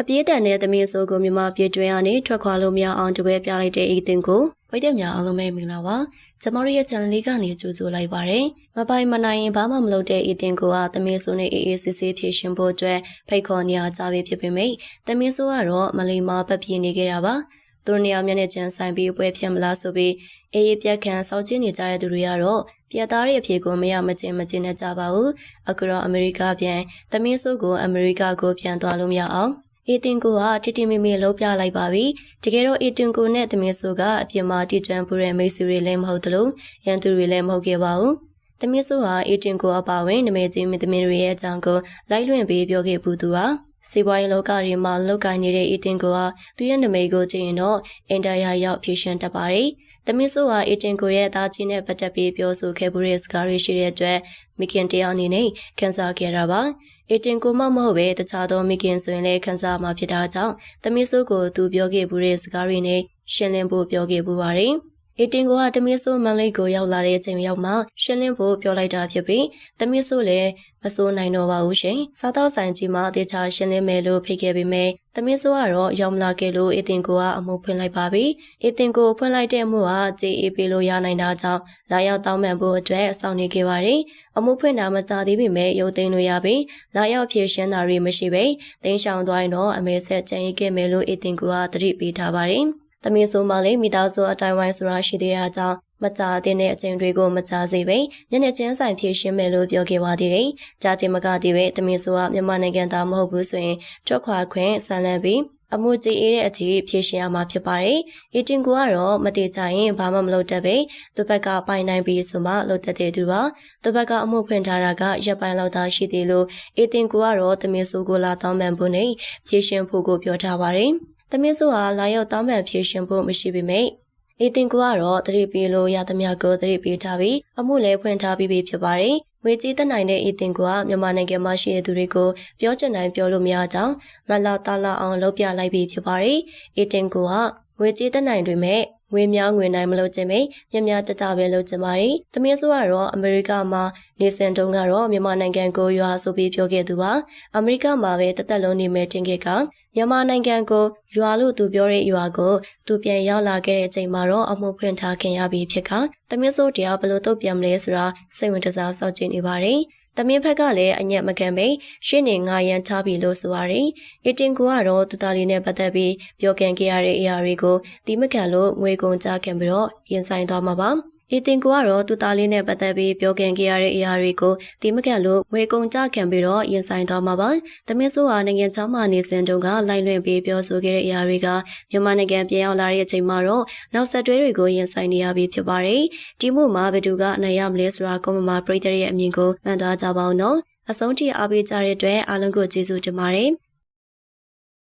အပြေးတန်တဲ့သမီးဆိုကိုမြမပြေးတွင်ကနေထွက်ခွာလို့မရအောင်တကွဲပြလိုက်တဲ့ဤတင်ကိုဝိတ်တဲ့များအားလုံးပဲမင်္ဂလာပါကျမတို့ရဲ့ channel လေးကနေကြိုဆိုလိုက်ပါရယ်မပိုင်မနိုင်ရင်ဘာမှမလုပ်တဲ့ဤတင်ကိုကသမီးဆိုနဲ့အေးအေးဆေးဆေးဖြည့်ရှင်ဖို့အတွက်ဖိတ်ခေါ်နေရကြပြီဖြစ်ပေမယ့်သမီးဆိုကတော့မလီမာပတ်ပြေးနေခဲ့တာပါသူတို့နေရာမျက်နှာကျန်ဆိုင်ပြီးပွဲဖြတ်မလားဆိုပြီးအေးအေးပြက်ခံစောင့်ကြည့်နေကြတဲ့သူတွေကတော့ပြတ်သားရဲ့အဖြေကိုမရမကျင်မကျင်နဲ့ကြပါဘူးအခုတော့အမေရိကပြန်သမီးဆိုကိုအမေရိကကိုပြန်သွားလို့မရအောင် အေတင်ကိုကတီတီမီမီလှုပ်ပြလိုက်ပါပြီတကယ်တော့အေတင်ကိုနဲ့သမီးဆိုကအပြင်မှာတီကျွမ်းပူတဲ့မိတ်ဆွေတွေလည်းမဟုတ်သလိုရန်သူတွေလည်းမဟုတ်ခဲ့ပါဘူးသမီးဆိုဟာအေတင်ကိုအပါဝင်နမဲချင်းမသမီးတွေရဲ့အကြောင်းကိုလိုက်လွင့်ပေးပြောခဲ့ပူသူဟာစီးပွားရေးလောကတွေမှာလောက်ကိုင်းနေတဲ့အေတင်ကိုဟာသူရဲ့နမိတ်ကိုကြည့်ရင်တော့အင်တာယာရောက်ဖြည့်ရှင်တတ်ပါတယ်။သမင်းဆိုဟာအေတင်ကိုရဲ့အသားချင်းနဲ့ပတ်သက်ပြီးပြောဆိုခဲ့မှုတဲ့စကားတွေရှိတဲ့အတွက်မိခင်တယောက်အနေနဲ့ခံစားခဲ့တာပါ။ အေတင်ကိုမှမဟုတ်ပဲတခြားသောမိခင်ဆိုရင်လည်းခံစားမှာဖြစ်တာကြောင့်သမင်းဆိုကိုသူပြောခဲ့မှုတဲ့စကားတွေနဲ့ရှင်းလင်းဖို့ပြောခဲ့ပူပါတယ်။ အီတင်ကိုကတမီးဆိုးမန်လေးကိုရောက်လာတဲ့အချိန်ရောက်မှရှင်းလင်းဖို့ပြောလိုက်တာဖြစ်ပြီးတမီးဆိုးလည်းမစိုးနိုင်တော့ပါဘူးရှင်။စားတော့ဆိုင်ကြီးမှာအသေးချာရှင်းလင်းမယ်လို့ဖိတ်ခဲ့ပေမဲ့တမီးဆိုးကတော့ရောက်မလာခဲ့လို့အီတင်ကိုကအမှုဖွင့်လိုက်ပါပြီ။အီတင်ကိုဖွင့်လိုက်တဲ့မှုကကြေးအေးပေးလို့ရနိုင်တာကြောင့်လာရောက်တောင်းပန်ဖို့အတွက်စောင့်နေခဲ့ပါတယ်။အမှုဖွင့်တာမကြသေးပေမဲ့ရုပ်သိမ်းလို့ရပြီးလာရောက်ဖြည့်ရှင်းတာတွေမရှိပဲတင်းရှောင်သွားရင်တော့အမေဆက်ကြံရိတ်ခဲ့မယ်လို့အီတင်ကိုကသတိပေးထားပါတယ်။။ သမီးဆိုမှလည်းမိသားစုအတိုင်းဝိုင်းဆိုတာရှိသေးတဲ့အကြောင်းမကြာသေးတဲ့အချိန်တွေကိုမကြာစေပဲမျက်နှာချင်းဆိုင်ဖြည့်ရှင်းမယ်လို့ပြောခဲ့ပါသေးတယ်။ကြာတင်မကသေးပဲသမီးဆိုကမြန်မာနိုင်ငံသားမဟုတ်ဘူးဆိုရင်ထွက်ခွာခွင့်ဆန်လန့်ပြီးအမှုကြည်အေးတဲ့အထိဖြည့်ရှင်းရမှာဖြစ်ပါတယ်။အီတင်ကိုကတော့မတေချရင်ဘာမှမလုပ်တတ်ပဲသူဘက်ကပိုင်နိုင်ပြီးဆိုမှလုပ်တတ်တဲ့သူပါ။သူဘက်ကအမှုဖွင့်ထားတာကရပ်ပိုင်းလောက်သာရှိသေးလို့အီတင်ကိုကတော့သမီးဆိုကိုလာတောင်းပန်ဖို့နဲ့ဖြည့်ရှင်းဖို့ကိုပြောထားပါတယ်။။ သမင်းစုဟာလာရောက်တောင်းပန်ဖြေရှင်ဖို့မရှိပေမဲ့အေတင်ကိုကတော့တရိပ်ပြီးလို့ရသမျှကိုတရိပ်ပေးထားပြီးအမှုလည်းဖွင့်ထားပြီးပြီဖြစ်ပါတယ်။ငွေကြေးတက်နိုင်တဲ့အေတင်ကိုကမြန်မာနိုင်ငံမှာရှိတဲ့သူတွေကိုပြောချင်တိုင်းပြောလို့မရကြောင်းမလာတာလာအောင်လုပ်ပြလိုက်ပြီးဖြစ်ပါတယ်။အေတင်ကိုကငွေကြေးတက်နိုင်တွေမဲ့ ငွေများငွေနိုင်မလို့ခြင်းပဲမြမြတတပဲလို့ခြင်းပါတယ်။သမီးဆိုကတော့အမေရိကမှာနေစင်တုံးကတော့မြန်မာနိုင်ငံကိုရွာဆိုပြီးပြောခဲ့သူပါ။အမေရိကမှာပဲတသက်လုံးနေမဲ့တင်ခဲ့ကမြန်မာနိုင်ငံကိုရွာလို့သူပြောတဲ့ရွာကိုသူပြန်ရောက်လာခဲ့တဲ့အချိန်မှာတော့အမှုဖွင့်ထားခင်ရပြီဖြစ်ကသမင်းစိုးတရားဘလို့တုတ်ပြန်မလဲဆိုတာစိတ်ဝင်တစားစောင့်ကြည့်နေပါတယ်။ တမင်းဖက်ကလည်းအညက်မကန်ပဲရှင်းနေငါရန်ထားပြီလို့ဆိုရတယ်။အတင်ကိုကတော့သူသားလေးနဲ့ပတ်သက်ပြီးပြောကန်ခဲ့ရတဲ့အရာတွေကိုဒီမကန်လို့ငွေကုန်ကြခံပြီးတော့ရင်ဆိုင်သွားမှာပါ။ အေတင်ကိုကတော့သူသားလေးနဲ့ပတ်သက်ပြီးပြောခင်ခဲ့ရတဲ့အရာတွေကိုဒီမကန်လို့ငွေကုန်ကြခံပြီးတော့ရင်ဆိုင်သွားမှာပါ။သမင်းဆိုးဟာနိုင်ငံခြားမှနေစဉ်တုန်းကလိုက်လွင့်ပြီးပြောဆိုခဲ့တဲ့အရာတွေကမြန်မာနိုင်ငံပြန်ရောက်လာတဲ့အချိန်မှာတော့နောက်ဆက်တွဲတွေကိုရင်ဆိုင်နေရပြီဖြစ်ပါတယ်။ဒီမှုမှာဘယ်သူကအနိုင်ရမလဲဆိုတာကွန်မမာပရိသတ်ရဲ့အမြင်ကိုမှန်သားကြပါအောင်နော်။အဆုံးထိအားပေးကြတဲ့အတွက်အားလုံးကိုကျေးဇူးတင်ပါတယ်။